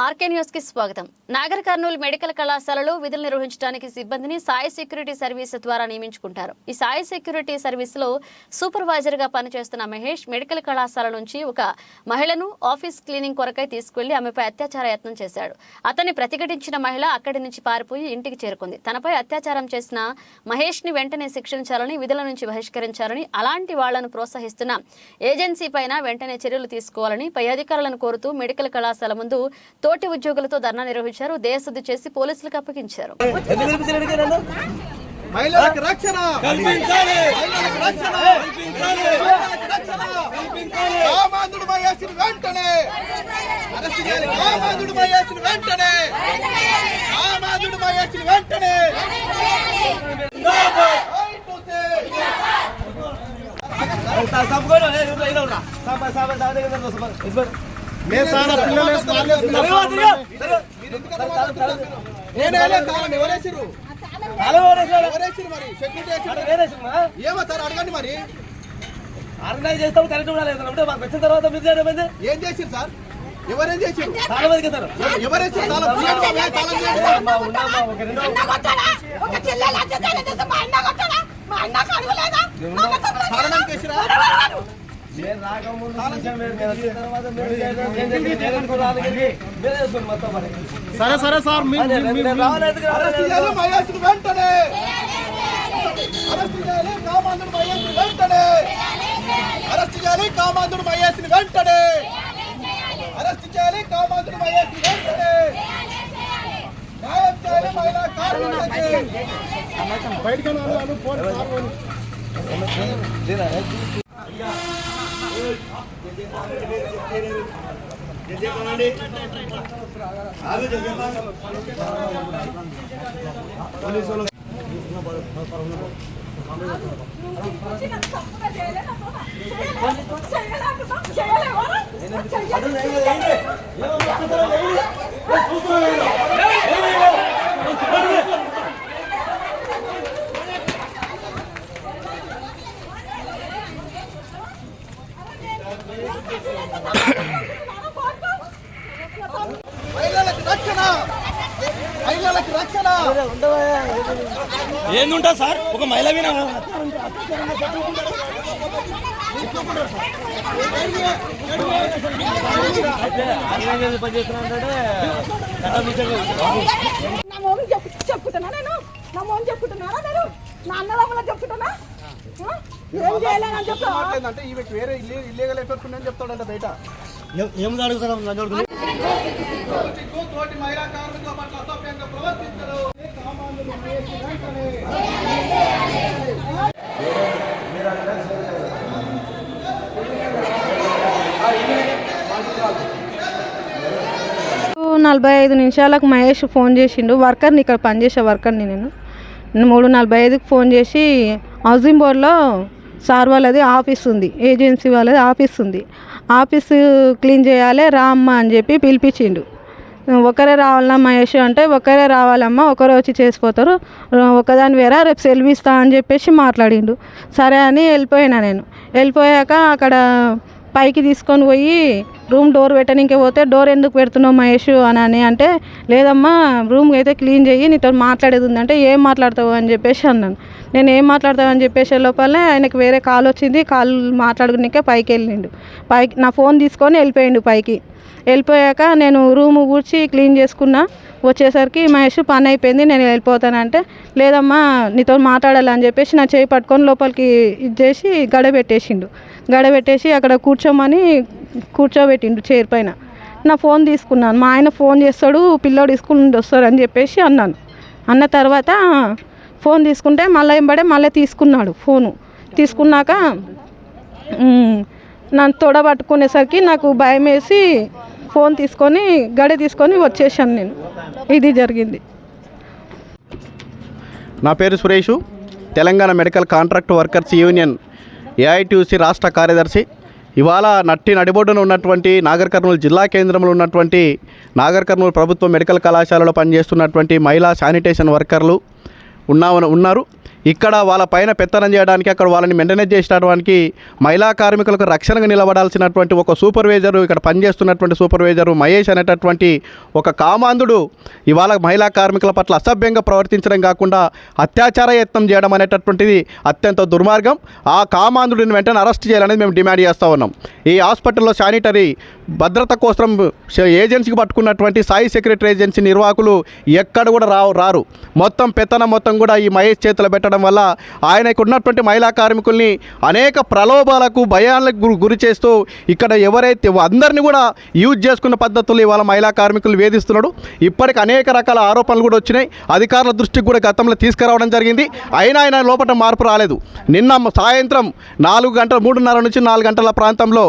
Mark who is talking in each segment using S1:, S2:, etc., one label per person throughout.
S1: RK న్యూస్కి స్వాగతం. Nagar Kurnool medical కళాశాలలో విధులు నిర్వహించడానికి సిబ్బందిని సాయి సెక్యూరిటీ సర్వీస్ ద్వారా నియమించుకుంటారు. ఈ సాయి సెక్యూరిటీ సర్వీస్లో సూపర్వైజర్గా పనిచేస్తున్న మహేష్ మెడికల్ కళాశాల నుంచి ఒక మహిళను ఆఫీస్ క్లీనింగ్ కొరకై తీసుకెళ్ళి ఆమెపై అత్యాచార యత్నం చేశాడు. అతన్ని ప్రతిఘటించిన మహిళ అక్కడి నుంచి పారిపోయి ఇంటికి చేరుకుంది. తనపై అత్యాచారం చేసిన మహేష్ని వెంటనే శిక్షించాలని విధుల నుంచి బహిష్కరించాలని అలాంటి వాళ్ళను ప్రోత్సహిస్తున్న ఏజెన్సీ పైన వెంటనే చర్యలు తీసుకోవాలని పై అధికారులను కోరుతూ మెడికల్ కళాశాల ముందు తోటి ఉద్యోగులతో ధర్నా నిర్వహించారు దేశశుద్ధి చేసి పోలీసులకు అప్పగించారు
S2: వెంటనే నేనే లేదు.
S3: వేరే సినిమా.
S2: ఏమో సార్ అడగండి మరి.
S3: ఆర్గనైజ్ చేస్తాం కరెక్ట్ ఉండాలి అంటే మాకు వచ్చిన తర్వాత మీరు చేయడం?
S2: ఏం చేసిర్రు సార్? ఎవరేం చేసిర్రు?
S3: చాలా ఇస్తారు.
S2: ఎవరేసిర్రు తాళం?
S3: నేను రాకముందు.
S4: సరే సరే సార్ మీ
S3: అదే, నేను- నేను రావాలి, ఎందుకు
S2: అరెస్ట్
S3: రావాలి?
S2: చేయాలి మహేష్ని వెంటనే అరెస్ట్ చేయాలి కామాంధుడు మహేష్ని వెంటనే అరెస్ట్ చేయాలి కామాంధుడు మహేష్ని వెంటనే అరెస్ట్ చేయాలి కామాంధుడు మహేష్ని వెంటనే న్యాయం చేయాలి మహిళా కార్మికులకి
S4: బయటకు వెళ్ళాలి ఫోన్ కార్ పోనీ.
S5: చేయలేకపోతే చేయలేవా?
S2: మహిళలకు రక్షణ మహిళలకు రక్షణ
S3: ఏందుంటా సార్? ఒక మహిళ వినా
S5: నా మోమి చెప్పు చెప్పుతున్నా నేను? నా మోమి చెప్పుతున్నారా నేను? నా అన్నదమ్ముల చెప్తున్నా ఆ? ఏం చేయలేనని చెప్తా
S2: అంటే ఈమెకి వేరే ఇల్లీగల్ ఎఫెక్ట్ ఉందని చెప్తాడంట బయట.
S3: ఏముంది అడుగుతారు
S2: సిగ్గు తోటి మహిళా కార్మికుల పట్ల అసభ్యంగా ప్రవర్తించరు. కామాంధుడు మహేష్ని వెంటనే
S6: నలభై ఐదు నిమిషాలకు మహేష్ ఫోన్ చేసిండు. వర్కర్ని ఇక్కడ పనిచేసే వర్కర్ని నేను. మూడు నలభై ఐదుకి ఫోన్ చేసి హౌసింగ్ బోర్డ్లో సార్ వాళ్ళది ఆఫీస్ ఉంది ఏజెన్సీ వాళ్ళది ఆఫీస్ ఉంది. ఆఫీస్ క్లీన్ చేయాలి రా అమ్మ అని చెప్పి పిలిపించిండు. ఒకరే రావాలన్నా మహేష్ అంటే ఒకరే రావాలమ్మా ఒకరే వచ్చి చేసిపోతారు. ఒకదాని వేరే రేపు సెలవు ఇస్తా అని చెప్పేసి మాట్లాడిండు. సరే అని వెళ్ళిపోయినా నేను. వెళ్ళిపోయాక అక్కడ పైకి తీసుకొని పోయి రూమ్ డోర్ పెట్టడానికి పోతే డోర్ ఎందుకు పెడుతున్నావు మహేష్ అని అని అంటే లేదమ్మా రూమ్ అయితే క్లీన్ చెయ్యి నీతో మాట్లాడేది ఉందంటే ఏం మాట్లాడతావు? అని చెప్పేసి అన్నాను. నేను ఏం మాట్లాడతావు అని చెప్పేసి లోపలనే ఆయనకు వేరే కాల్ వచ్చింది. కాల్ మాట్లాడుకునికే పైకి వెళ్ళిండు. పైకి నా ఫోన్ తీసుకొని వెళ్ళిపోయిండు పైకి. వెళ్ళిపోయాక నేను రూమ్ ఊడ్చి క్లీన్ చేసుకున్నా. వచ్చేసరికి మహేష్ పని అయిపోయింది నేను వెళ్ళిపోతానంటే లేదమ్మా నీతో మాట్లాడాలని చెప్పేసి నా చేయి పట్టుకొని లోపలికి ఇది చేసి గడబెట్టేసిండు. గడబెట్టేసి అక్కడ కూర్చోమని కూర్చోబెట్టిండు చైర్ పైన. నా ఫోన్ తీసుకున్నాను. మా ఆయన ఫోన్ చేస్తాడు పిల్లోడు స్కూల్ నుండి వస్తాడు అని చెప్పేసి అన్నాను. అన్న తర్వాత ఫోన్ తీసుకుంటే మళ్ళీ ఎంబడే మళ్ళీ తీసుకున్నాడు ఫోను. తీసుకున్నాక నన్ను తొడ పట్టుకునేసరికి నాకు భయం వేసి ఫోన్ తీసుకొని గడి తీసుకొని వచ్చేసాను నేను. ఇది జరిగింది.
S4: నా పేరు Suresh. Telangana medical contract workers union AITUC రాష్ట్ర కార్యదర్శి. ఇవాళ నట్టి నడిబొడ్డున ఉన్నటువంటి నాగర్ కర్నూలు జిల్లా కేంద్రంలో ఉన్నటువంటి నాగర్ కర్నూలు ప్రభుత్వ మెడికల్ కళాశాలలో పనిచేస్తున్నటువంటి మహిళా శానిటేషన్ వర్కర్లు ఉన్నా ఉన్నారు. ఇక్కడ వాళ్ళ పైన పెత్తనం చేయడానికి అక్కడ వాళ్ళని మెయింటెనెన్స్ చేసేటడానికి మహిళా కార్మికులకు రక్షణగా నిలబడాల్సినటువంటి ఒక సూపర్వైజరు ఇక్కడ పనిచేస్తున్నటువంటి సూపర్వైజరు మహేష్ అనేటటువంటి ఒక కామాంధుడు ఇవాళ మహిళా కార్మికుల పట్ల అసభ్యంగా ప్రవర్తించడం కాకుండా అత్యాచార యత్నం చేయడం అనేటటువంటిది అత్యంత దుర్మార్గం. ఆ కామాంధుడిని వెంటనే అరెస్ట్ చేయాలనేది మేము డిమాండ్ చేస్తూ ఉన్నాం. ఈ హాస్పిటల్లో శానిటరీ భద్రత కోసం ఏజెన్సీకి పట్టుకున్నటువంటి సాయి సెక్రటరీ ఏజెన్సీ నిర్వాహకులు ఎక్కడ కూడా రావు రారు. మొత్తం పెత్తనం మొత్తం కూడా ఈ మహేష్ చేతులు పెట్టడం వల్ల ఆయనకు ఉన్నటువంటి మహిళా కార్మికుల్ని అనేక ప్రలోభాలకు భయాలకు గురి చేస్తూ ఇక్కడ ఎవరైతే అందరినీ కూడా యూజ్ చేసుకున్న పద్ధతులు ఇవాళ మహిళా కార్మికులు వేధిస్తున్నాడు. ఇప్పటికి అనేక రకాల ఆరోపణలు కూడా వచ్చినాయి. అధికారుల దృష్టికి కూడా గతంలో తీసుకురావడం జరిగింది. అయినా ఆయన లోపల మార్పు రాలేదు. నిన్న సాయంత్రం నాలుగు గంటల మూడున్నర నుంచి నాలుగు గంటల ప్రాంతంలో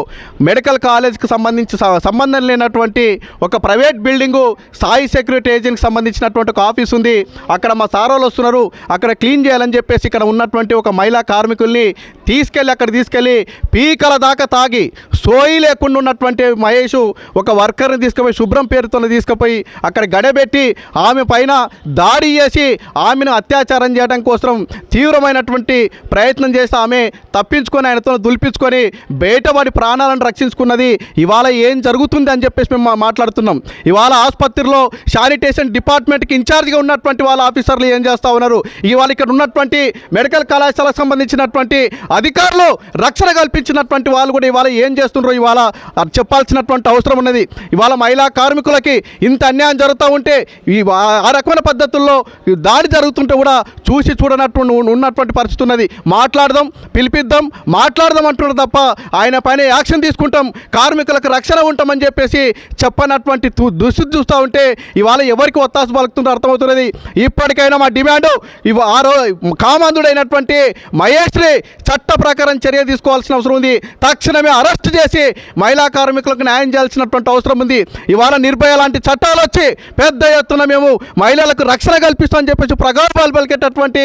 S4: మెడికల్ కాలేజ్కి సంబంధించి సంబంధం లేనటువంటి ఒక ప్రైవేట్ బిల్డింగు సాయి సెక్యూరిటీ ఏజెంట్కి సంబంధించినటువంటి ఒక ఆఫీస్ ఉంది. అక్కడ మా సారోలు వస్తున్నారు. అక్కడ క్లీన్ చేయాలని చెప్పేసి ఇక్కడ ఉన్నటువంటి ఒక మహిళా కార్మికుల్ని తీసుకెళ్ళి అక్కడ తీసుకెళ్ళి పీకల దాకా తాగి సోయి లేకుండా ఉన్నటువంటి మహేష్ ఒక వర్కర్ని తీసుకుపోయి శుభ్రం పేరుతో తీసుకుపోయి అక్కడ గడబెట్టి ఆమె పైన దాడి చేసి ఆమెను అత్యాచారం చేయడం కోసం తీవ్రమైనటువంటి ప్రయత్నం చేసి ఆమె తప్పించుకొని ఆయనతో దులిపించుకొని బయటపడి ప్రాణాలను రక్షించుకున్నది ఇవాళ ఏం జరుగుతుంది అని చెప్పేసి మేము మా- మాట్లాడుతున్నాం. ఇవాళ ఆసుపత్రిలో శానిటేషన్ డిపార్ట్మెంట్కి ఇన్ఛార్జ్గా ఉన్నటువంటి వాళ్ళ ఆఫీసర్లు ఏం చేస్తూ ఉన్నారు? ఇవాళ ఇక్కడ ఉన్నటువంటి మెడికల్ కళాశాలకు సంబంధించినటువంటి అధికారులు రక్షణ కల్పించినటువంటి వాళ్ళు కూడా ఇవాళ ఏం చేస్తున్నారో ఇవాళ అది చెప్పాల్సినటువంటి అవసరం ఉన్నది. ఇవాళ మహిళా కార్మికులకి ఇంత అన్యాయం జరుగుతూ ఉంటే ఈ ఆ- ఆ రకమైన పద్ధతుల్లో దాడి జరుగుతుంటే కూడా చూసి చూడనటువంటి ఉన్నటువంటి పరిస్థితి ఉన్నది. మాట్లాడదాం పిలిపిద్దాం మాట్లాడదాం అంటున్నారు తప్ప ఆయన పైన యాక్షన్ తీసుకుంటాం కార్మికులకు రక్షణ ఉంటామని చెప్పేసి చెప్పనటువంటి దుస్థితి చూస్తూ ఉంటే ఇవాళ ఎవరికి ఒత్తాసు పలుకుతుందో అర్థమవుతున్నది. ఇప్పటికైనా మా డిమాండ్ ఇవ ఆ రోజు కామాంధుడైనటువంటి మహేష్ని చట్ట ప్రకారం చర్య తీసుకోవాల్సిన అవసరం ఉంది. తక్షణమే అరెస్ట్ చేసి మహిళా కార్మికులకు న్యాయం చేయాల్సినటువంటి అవసరం ఉంది. ఇవాళ నిర్భయ లాంటి చట్టాలు వచ్చి పెద్ద ఎత్తున మేము మహిళలకు రక్షణ కల్పిస్తామని చెప్పేసి ప్రగల్భాలు పలికేటటువంటి